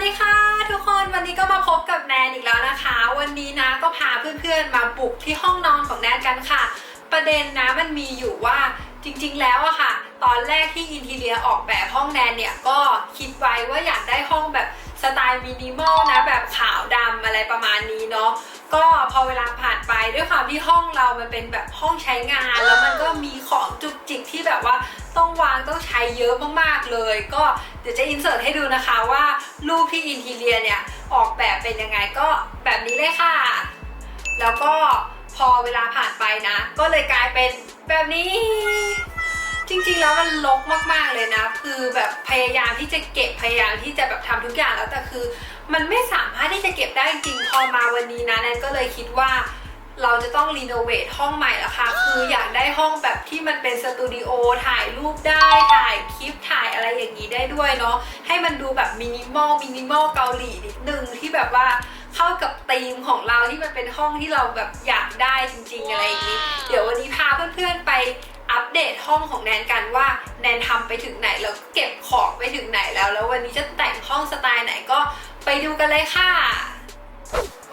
วัสดีค่ะ ทุกคนวันนี้ก็มาพบกับแนนอีกแล้วนะคะ วันนี้นะก็พาเพื่อนๆมาบุกที่ห้องนอนของแนนกันค่ะ ประเด็นนะมันมีอยู่ว่าจริงๆแล้วอะค่ะ ตอนแรกที่อินทีเรียออกแบบห้องแนนเนี่ยก็คิดไว้ว่าอยากได้ห้องแบบ สไตล์มินิมอลนะแบบขาวดำอะไรประมาณนี้เนาะก็พอเวลาผ่านไปด้วยความที่ห้องเรามันเป็นแบบห้องใช้งาน แล้วมันก็มีของจุกจิกที่แบบว่าต้องวางต้องใช้เยอะมากๆเลย ก็เดี๋ยวจะอินเสิร์ตให้ดูนะคะว่ารูปที่อินทีเรียเนี่ยออกแบบเป็นยังไงก็แบบนี้เลยค่ะ แล้วก็พอเวลาผ่านไปนะ ก็เลยกลายเป็นแบบนี้ จริงๆแล้วมันลกมากๆเลยนะ คือแบบพยายามที่จะเก็บพยายามที่จะแบบทำทุกอย่างแล้วแต่คือ มันไม่สามารถที่จะเก็บได้จริงพอมาวันนี้นะแนนก็เลยคิดว่าเราจะต้องรีโนเวทห้องใหม่ล้วค่ะ คืออยากได้ห้องแบบที่มันเป็นสตูดิโอถ่ายรูปได้ ถ่ายคลิปถ่ายอะไรอย่างนี้ได้ด้วยเนาะ ให้มันดูแบบมินิมอล มินิมอลเกาหลีนิดนึงที่แบบว่าเข้ากับธีมของเราที่มันเป็นห้องที่เราแบบอยากได้จริงๆอะไร ห้องของแนนกันว่าแนนทำไปถึงไหนแล้วเก็บของไปถึงไหนแล้ว แล้ววันนี้จะแต่งห้องสไตล์ไหนก็ไปดูกันเลยค่ะ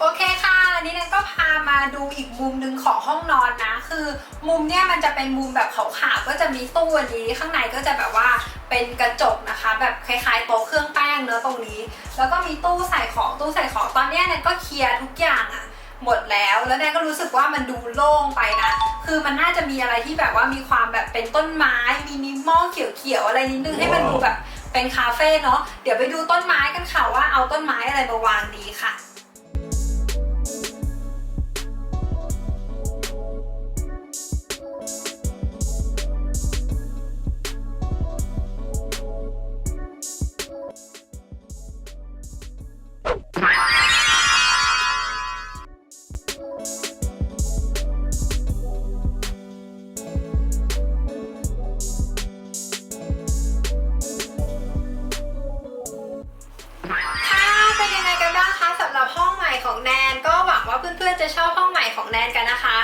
โอเคค่ะอันนี้แนนก็พามาดูอีกมุมหนึ่งของห้องนอนนะ คือมุมเนี้ยมันจะเป็นมุมแบบขาวๆก็จะมีตู้อันนี้ ข้างในก็จะแบบว่าเป็นกระจกนะคะ แบบคล้ายๆโต๊ะเครื่องแป้งเนื้อตรงนี้ แล้วก็มีตู้ใส่ของตู้ใส่ของตอนเนี้ยแนนก็เคลียร์ทุกอย่างอะ หมดแล้ว แล้วแนนก็รู้สึกว่ามันดูโล่งไปนะ คือมันน่าจะมีอะไรที่แบบว่ามีความแบบเป็นต้นไม้ มีนิมอลเขียวๆอะไรนิดนึงให้มันดูแบบเป็นคาเฟ่เนาะ เดี๋ยวไปดูต้นไม้กันค่ะว่าเอาต้นไม้อะไรมาวางดีค่ะ นนกันนะคะ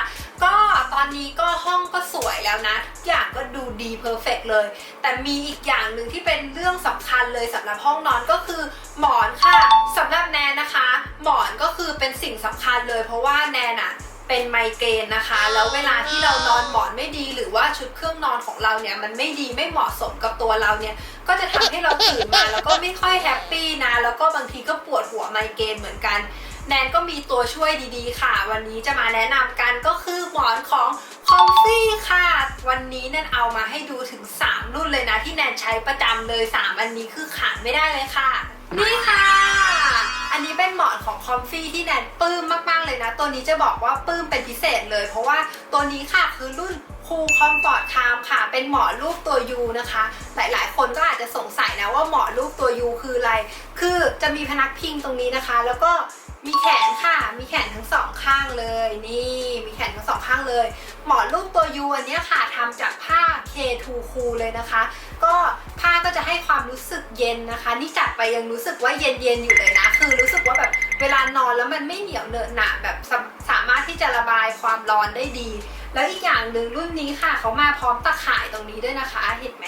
ก็ตอนนี้ก็ห้องก็สวยแล้วนะ ทุกอย่างก็ดูดีเพอร์เฟกเลย แต่มีอีกอย่างหนึ่งที่เป็นเรื่องสำคัญเลยสำหรับห้องนอนก็คือหมอนค่ะสำหรับแนนนะคะ หมอนก็คือเป็นสิ่งสำคัญเลย เพราะว่าแนนอะเป็นไมเกรนนะคะ แล้วเวลาที่เรานอนหมอนไม่ดีหรือว่าชุดเครื่องนอนของเราเนี่ยมันไม่ดีไม่เหมาะสมกับตัวเราเนี่ยก็จะทำให้เราตื่นมาแล้วก็ไม่ค่อยแฮปปี้นะแล้วก็บางทีก็ปวดหัวไมเกรนเหมือนกัน แนนก็มีตัวช่วยดีๆ ค่ะ วันนี้จะมาแนะนำกันก็คือหมอนของ Comfy ค่ะ วันนี้แนนเอามาให้ดูถึง 3 รุ่นเลยนะ ที่แนนใช้ประจำเลย 3 อันนี้คือขาดไม่ได้เลยค่ะ นี่ค่ะอันนี้เป็นหมอนของ Comfy ที่แนนปลื้มมากๆเลยนะ ตัวนี้จะบอกว่าปลื้มเป็นพิเศษเลย เพราะว่าตัวนี้ค่ะคือรุ่น Cool Comfort Calm ค่ะ เป็นหมอนรูปตัว U นะคะ หลายๆ คนก็อาจจะสงสัยนะว่าหมอนรูปตัว U คืออะไร คือจะมีพนักพิงตรงนี้นะคะ แล้วก็ มีแขนค่ะ มีแขนทั้งสองข้างเลย นี่ มีแขนทั้งสองข้างเลย หมอนรูปตัว U อันนี้ค่ะทำจากผ้า K2 Cool เลยนะคะ ก็ผ้าก็จะให้ความรู้สึกเย็นนะคะ นี่จัดไปยังรู้สึกว่าเย็นๆอยู่เลยนะ คือรู้สึกว่าแบบเวลานอนแล้วมันไม่เหนียวเหนอะหนะแบบสาสามารถที่จะระบายความร้อนได้ดี แล้วอีกอย่างหนึ่งรุ่นนี้ค่ะเขามาพร้อมตะข่ายตรงนี้ด้วยนะคะ เห็นไหม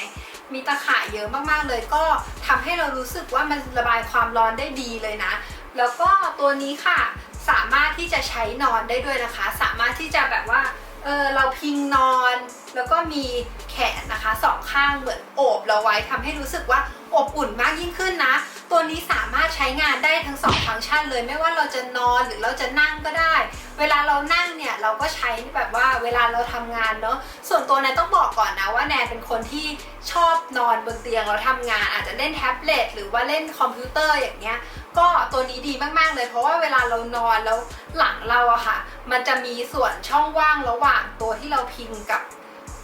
มีตะข่ายเยอะมากๆเลย ก็ทำให้เรารู้สึกว่ามันระบายความร้อนได้ดีเลยนะ แล้วก็ตัวนี้ค่ะสามารถที่จะใช้นอนได้ด้วยนะคะ สามารถที่จะแบบว่าเออเราพิงนอน แล้วก็มีแขนนะคะสองข้างเหมือนโอบเราไว้ทำให้รู้สึกว่าอบอุ่นมากยิ่งขึ้นนะ ตัวนี้สามารถใช้งานได้ทั้งสองฟังก์ชันเลย ไม่ว่าเราจะนอนหรือเราจะนั่งก็ได้ เวลาเรานั่งเนี่ยเราก็ใช้แบบว่าเวลาเราทำงานเนาะส่วนตัวแนนต้องบอกก่อนนะว่าแนนเป็นคนที่ชอบนอนบนเตียงแล้วทำงาน อาจจะเล่นแท็บเล็ตหรือว่าเล่นคอมพิวเตอร์อย่างเงี้ย ก็ตัวนี้ดีมากๆเลย เพราะว่าเวลาเรานอนแล้วหลังเราอะค่ะ มันจะมีส่วนช่องว่างระหว่างตัวที่เราพิงกับ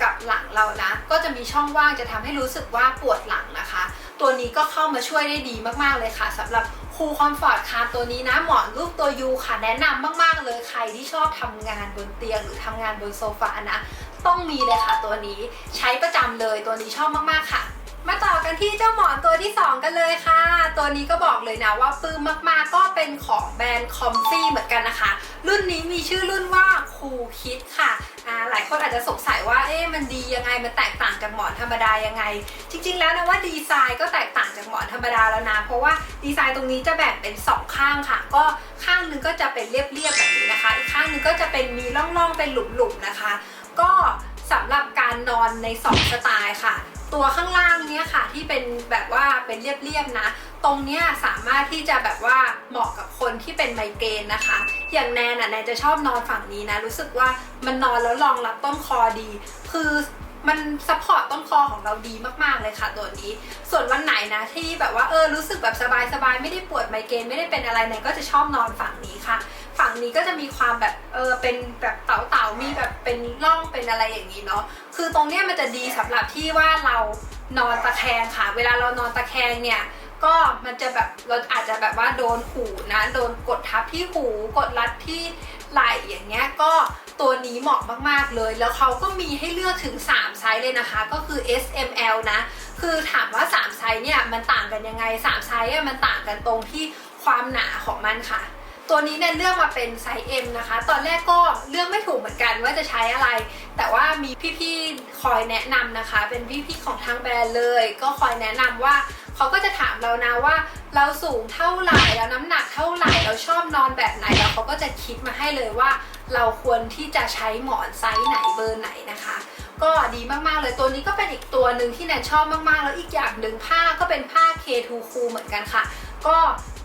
กับหลังเรานะ ก็จะมีช่องว่างจะทำให้รู้สึกว่าปวดหลังนะคะ ตัวนี้ก็เข้ามาช่วยได้ดีมากๆเลยค่ะสำหรับคูลคอมฟอร์ตคาตัวนี้นะ หมอนรูปตัวยูค่ะ แนะนำมากๆเลยใครที่ชอบทำงานบนเตียงหรือทำงานบนโซฟานะ ต้องมีเลยค่ะตัวนี้ใช้ประจำเลยตัวนี้ชอบมากๆค่ะมาต่อกัน ที่เจ้าหมอนตัวที่ 2 กันเลยค่ะ ตัวนี้ก็บอกเลยนะว่าปื้มมากๆ ก็เป็นของแบรนด์คอมฟี่เหมือนกันนะคะ รุ่นนี้มีชื่อรุ่นว่าคูคิดค่ะหลายคนอาจจะสงสัยว่าเอ๊ะมันดียังไงมันแตกต่างจากหมอนธรรมดายังไง จริง ๆ แล้วนะว่าดีไซน์ก็แตกต่างจากหมอนธรรมดาแล้วนะ เพราะว่าดีไซน์ตรงนี้จะแบ่งเป็น 2 ข้างค่ะ ก็ข้างนึงก็จะเป็นเรียบๆแบบนี้นะคะ อีกข้างนึงก็จะเป็นมีร่องๆเป็นหลุมๆนะคะ ก็สำหรับการนอนใน 2 สไตล์ค่ะ ตัวข้างล่างเนี้ยค่ะที่เป็นแบบว่าเป็นเรียบๆนะ ตรงเนี้ยสามารถที่จะแบบว่าเหมาะกับคนที่เป็นไมเกรนนะคะ อย่างแนนอะแนนจะชอบนอนฝั่งนี้นะ รู้สึกว่ามันนอนแล้วรองรับต้นคอดี คือมันซัพพอร์ตต้นคอของเราดีมากๆเลยค่ะตัวนี้ ส่วนวันไหนนะที่แบบว่าเออรู้สึกแบบสบายๆไม่ได้ปวดไมเกรนไม่ได้เป็นอะไรแนนก็จะชอบนอนฝั่งนี้ค่ะ ฝั่งนี้ก็จะมีความแบบเออเป็นแบบเต่าๆมีแบบเป็นร่องเป็นอะไรอย่างนี้เนาะคือตรงเนี้ยมันจะดีสำหรับที่ว่าเรานอนตะแคงค่ะ เวลาเรานอนตะแคงเนี่ยก็มันจะแบบเราอาจจะแบบว่าโดนหูนะโดนกดทับที่หูกดรัดที่ไหล่อย่างเงี้ยก็ตัวนี้เหมาะมากๆเลย แล้วเขาก็มีให้เลือกถึง 3 ไซส์เลยนะคะ ก็คือ S M L นะ คือถามว่า 3 ไซส์เนี่ยมันต่างกันยังไง 3 ไซส์มันต่างกันตรงที่ความหนาของมันค่ะ ตัวนี้เนี่ยเลือกมาเป็นไซส์ M นะคะ ตอนแรกก็เลือกไม่ถูกเหมือนกันว่าจะใช้อะไร แต่ว่ามีพี่ๆคอยแนะนำนะคะ เป็นพี่ๆของทางแบรนด์เลย ก็คอยแนะนำว่าเขาก็จะถามเรานะว่า เราสูงเท่าไหร่แล้วน้ำหนักเท่าไหร่เราชอบนอนแบบไหนแล้วเขาก็จะคิดมาให้เลยว่า เราควรที่จะใช้หมอนไซส์ไหนเบอร์ไหนนะคะ ก็ดีมากๆเลยตัวนี้ก็เป็นอีกตัวหนึ่งที่แนนชอบมากๆ แล้วอีกอย่างหนึ่งผ้าก็เป็นผ้า K2 Cool เหมือนกันค่ะ ก็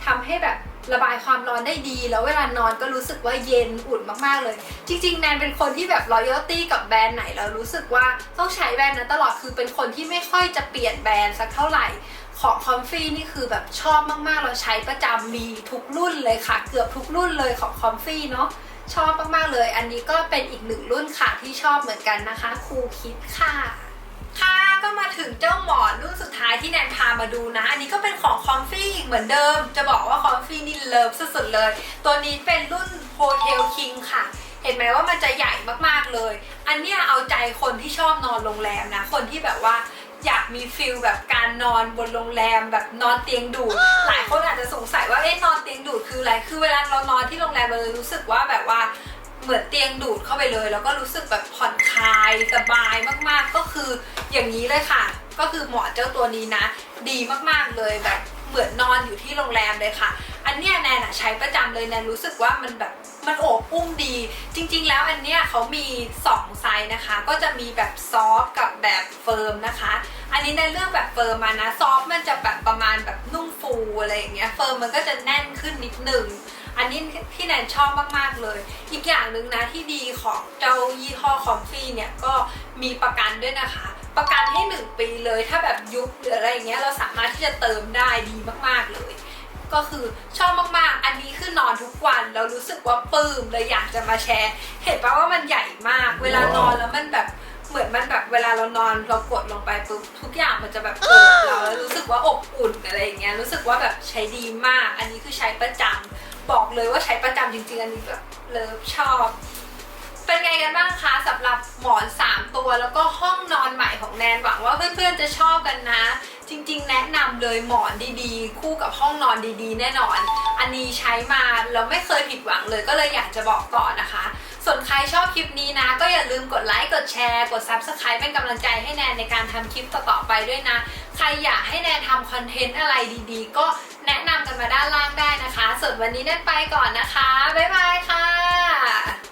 ทำให้แบบ ระบายความร้อนได้ดี แล้วเวลานอนก็รู้สึกว่าเย็นอุ่นมากๆเลย จริงๆแนนเป็นคนที่แบบ loyalty กับแบรนด์ไหนแล้วรู้สึกว่าต้องใช้แบรนด์นั้นตลอดคือเป็นคนที่ไม่ค่อยจะเปลี่ยนแบรนด์สักเท่าไหร่ของคอมฟี่นี่คือแบบชอบมากๆ เราใช้ประจำมีทุกรุ่นเลยค่ะ เกือบทุกรุ่นเลยของคอมฟี่เนาะชอบมากๆเลย อันนี้ก็เป็นอีกหนึ่งรุ่นค่ะที่ชอบเหมือนกันนะคะ คูคิดค่ะ ท้ายที่แนนพามาดูนะ อันนี้ก็เป็นของคอมฟี่เหมือนเดิม จะบอกว่าคอมฟี่นี่เลิฟสุดๆเลย ตัวนี้เป็นรุ่นโฮเทลคิงค่ะเห็นไหมว่ามันจะใหญ่มากๆเลย อันเนี้ยเอาใจคนที่ชอบนอนโรงแรมนะ คนที่แบบว่าอยากมีฟิลแบบการนอนบนโรงแรมแบบนอนเตียงดูด หลายคนอาจจะสงสัยว่าเอ๊ะนอนเตียงดูดคืออะไร คือเวลาเรานอนที่โรงแรมเราจะรู้สึกว่าแบบว่าเหมือนเตียงดูดเข้าไปเลย แล้วก็รู้สึกแบบผ่อนคลายสบายมากๆ ก็คืออย่างนี้เลยค่ะ ก็คือหมอนเจ้าตัวนี้นะ ดีมากๆเลยแบบเหมือนนอนอยู่ที่โรงแรมเลยค่ะ อันเนี้ยแนนอะใช้ประจำเลยแนนรู้สึกว่ามันแบบมันโอบอุ้มดี จริง ๆ แล้วอันเนี้ยเขามี2ไซส์นะคะ ก็จะมีแบบซอฟกับแบบเฟิร์มนะคะ อันนี้ในเรื่องแบบเฟิร์มมานะซอฟมันจะแบบประมาณแบบนุ่มฟูอะไรอย่างเงี้ยเฟิร์มมันก็จะแน่นขึ้นนิดนึงอันนี้ที่แนนชอบมาก ๆ เลย อีกอย่างหนึ่งนะที่ดีของเจ้ายี่ห้อคอมฟี่เนี่ยก็มีประกันด้วยนะคะ ประกันให้ 1 ปีเลย ถ้าแบบยุบหรืออะไรอย่างเงี้ยเราสามารถที่จะเติมได้ดีมากๆเลย ก็คือชอบมากๆ อันนี้คือนอนทุกวันแล้วรู้สึกว่าปลื้มเลยอยากจะมาแชร์ เห็นปะว่ามันใหญ่มาก เวลานอนแล้วมันแบบเหมือนมันแบบเวลาเรานอนเรากดลงไปปุ๊บทุกอย่างมันจะแบบโอบเราแล้วรู้สึกว่าอบอุ่นอะไรอย่างเงี้ยรู้สึกว่าแบบใช้ดีมาก อันนี้คือใช้ประจำบอกเลยว่าใช้ประจำจริงๆ อันนี้แบบเลิฟชอบ เป็นไงกันบ้างคะสำหรับหมอน 3 ตัวแล้วก็ห้องนอนใหม่ของแนนหวังว่าเพื่อนๆจะชอบกันนะ จริงๆ แนะนำเลยหมอนดีๆ คู่กับห้องนอนดีๆ แน่นอน อันนี้ใช้มาแล้วไม่เคยผิดหวังเลยก็เลยอยากจะบอกก่อนนะคะ ส่วนใครชอบคลิปนี้นะ ก็อย่าลืมกดไลค์กดแชร์ กด Subscribe เป็นกำลังใจให้แนนในการทำคลิปต่อๆไปด้วยนะ ใครอยากให้แนนทำคอนเทนต์อะไรดีๆ ก็แนะนำกันมาด้านล่างได้นะคะ ส่วนวันนี้แนนไปก่อนนะคะบ๊ายบายค่ะ